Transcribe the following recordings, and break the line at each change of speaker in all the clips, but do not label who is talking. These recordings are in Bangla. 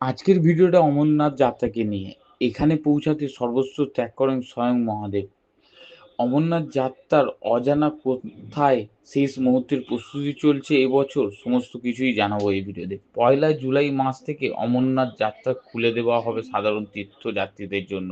আজকের ভিডিওটা অমরনাথ যাত্রাকে নিয়ে। এখানে পৌঁছাতে সর্বস্ব ত্যাগ করেন স্বয়ং মহাদেব। অমরনাথ যাত্রার অজানা কোথায় শেষ মুহূর্তের প্রস্তুতি চলছে এবছর সমস্ত কিছুই জানাব এই ভিডিওতে। পয়লা জুলাই মাস থেকে অমরনাথ যাত্রা খুলে দেওয়া হবে সাধারণ তীর্থযাত্রীদের জন্য।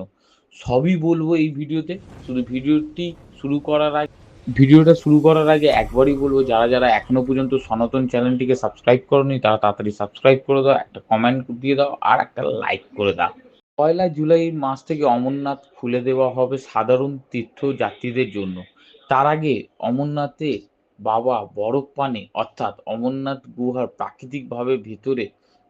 সবই বলব এই ভিডিওতে। শুধু ভিডিওটি শুরু করার আগে ভিডিওটা শুরু করার আগে একবারই বলব, যারা যারা এখনও পর্যন্ত সনাতন চ্যানেলটিকে সাবস্ক্রাইব করনি, তারা তাড়াতাড়ি সাবস্ক্রাইব করে দাও, একটা কমেন্ট দিয়ে দাও, আর একটা লাইক করে দাও। পয়লা জুলাই মাস থেকে অমরনাথ খুলে দেওয়া হবে সাধারণ তীর্থযাত্রীদের জন্য। তার আগে অমরনাথে বাবা বরফ পানে, অর্থাৎ অমরনাথ গুহার প্রাকৃতিকভাবে ভেতরে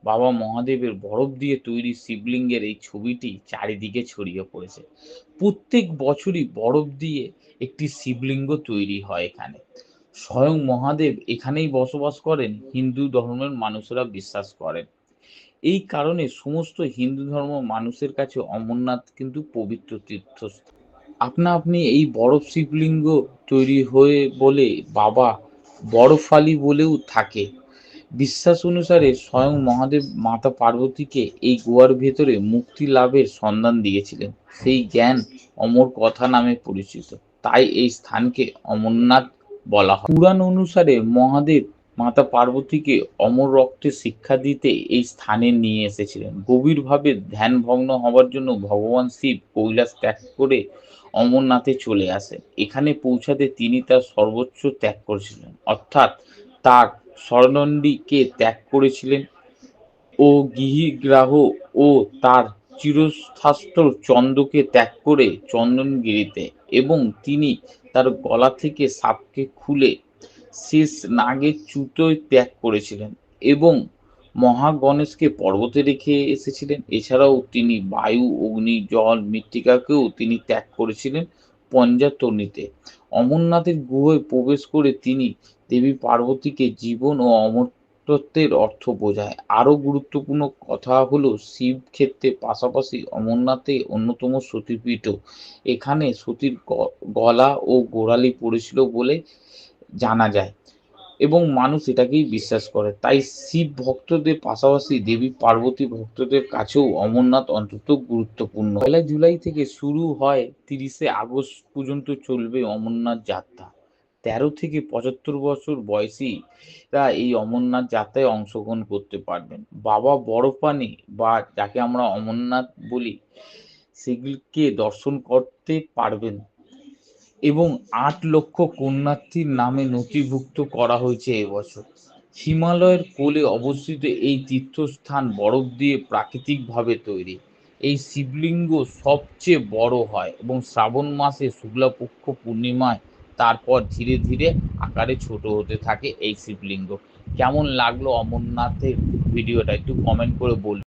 বাবা মহাদেবের বরফ দিয়ে তৈরি শিবলিঙ্গের এই ছবিটি চারিদিকে ছড়িয়ে পড়েছে। প্রত্যেক বছরই বরফ দিয়ে একটি শিবলিঙ্গ তৈরি হয় এখানে। স্বয়ং মহাদেব এখানেই বসবাস করেন, হিন্দু ধর্মের মানুষেরা বিশ্বাস করেন। এই কারণে সমস্ত হিন্দু ধর্ম মানুষের কাছে অমরনাথ কিন্তু পবিত্র তীর্থস্থান। আপনা আপনি এই বরফ শিবলিঙ্গ তৈরি হয়ে বলে বাবা বরফালি বলেও থাকে। বিশ্বাস অনুসারে স্বয়ং মহাদেব মাতা পার্বতীকে এই গুহার ভেতরে মুক্তি লাভের সন্ধান দিয়েছিলেন। সেই জ্ঞান অমর কথা নামে পরিচিত। তাই এই স্থানকে অমরনাথ বলা হয়। পুরাণ অনুসারে মহাদেব মাতা পার্বতীকে অমর রক্তে শিক্ষা দিতে এই স্থানে নিয়ে এসেছিলেন। গভীরভাবে ধ্যান ভগ্ন হওয়ার জন্য ভগবান শিব কৈলাস ত্যাগ করে অমরনাথে চলে আসেন। এখানে পৌঁছাতে তিনি তার সর্বোচ্চ ত্যাগ করেছিলেন। অর্থাৎ তার স্বর্ণন্ডিকে ত্যাগ করেছিলেন ও গৃহীগ্রাহ ও তার চিরস্থাস্ত্র চন্দ্রকে ত্যাগ করে চন্দনগিরিতে এবং তিনি তার গলা থেকে সাপকে খুলে শেষ নাগের চুতোয় ত্যাগ করেছিলেন এবং মহাগণেশকে পর্বতে রেখে এসেছিলেন। এছাড়াও তিনি বায়ু, অগ্নি, জল, মৃত্তিকাকেও তিনি ত্যাগ করেছিলেন। পঞ্জাতনিতে। অমরনাথের গুহায় প্রবেশ করে তিনি দেবী পার্বতীকে জীবন ও অমরত্বের অর্থ বোঝায়। আরও গুরুত্বপূর্ণ কথা হলো, শিব ক্ষেত্রে পাশাপাশি অমরনাথে অন্যতম সতীপীঠ। এখানে সতীর গলা ও গোড়ালি পড়েছিল বলে জানা যায়। এবং মানুষ এটাকেই বিশ্বাস করে। তাই শিব ভক্তদের পাশাপাশি দেবী পার্বতী ভক্তদের কাছেও অমরনাথ অন্তত গুরুত্বপূর্ণ। পয়লা জুলাই থেকে শুরু হয় তিরিশে আগস্ট পর্যন্ত চলবে অমরনাথ যাত্রা। তেরো থেকে পঁচাত্তর বছর বয়সীরা এই অমরনাথ যাত্রায় অংশগ্রহণ করতে পারবেন। বাবা বড়পানি বা যাকে আমরা অমরনাথ বলি, সেগুলিকে দর্শন করতে পারবেন। এবং আট লক্ষ কন্যার্থীর নামে নথিভুক্ত করা হয়েছে এবছর হিমালয়ের কোলে অবস্থিত এই তীর্থস্থান বরফ দিয়ে প্রাকৃতিকভাবে তৈরি। এই শিবলিঙ্গ সবচেয়ে বড় হয় এবং শ্রাবণ মাসে শুক্লাপক্ষ পূর্ণিমায় তারপর ধীরে ধীরে আকারে ছোট হতে থাকে এই শিবলিঙ্গ। কেমন লাগল অমরনাথের ভিডিওটা একটু কমেন্ট করে বলুন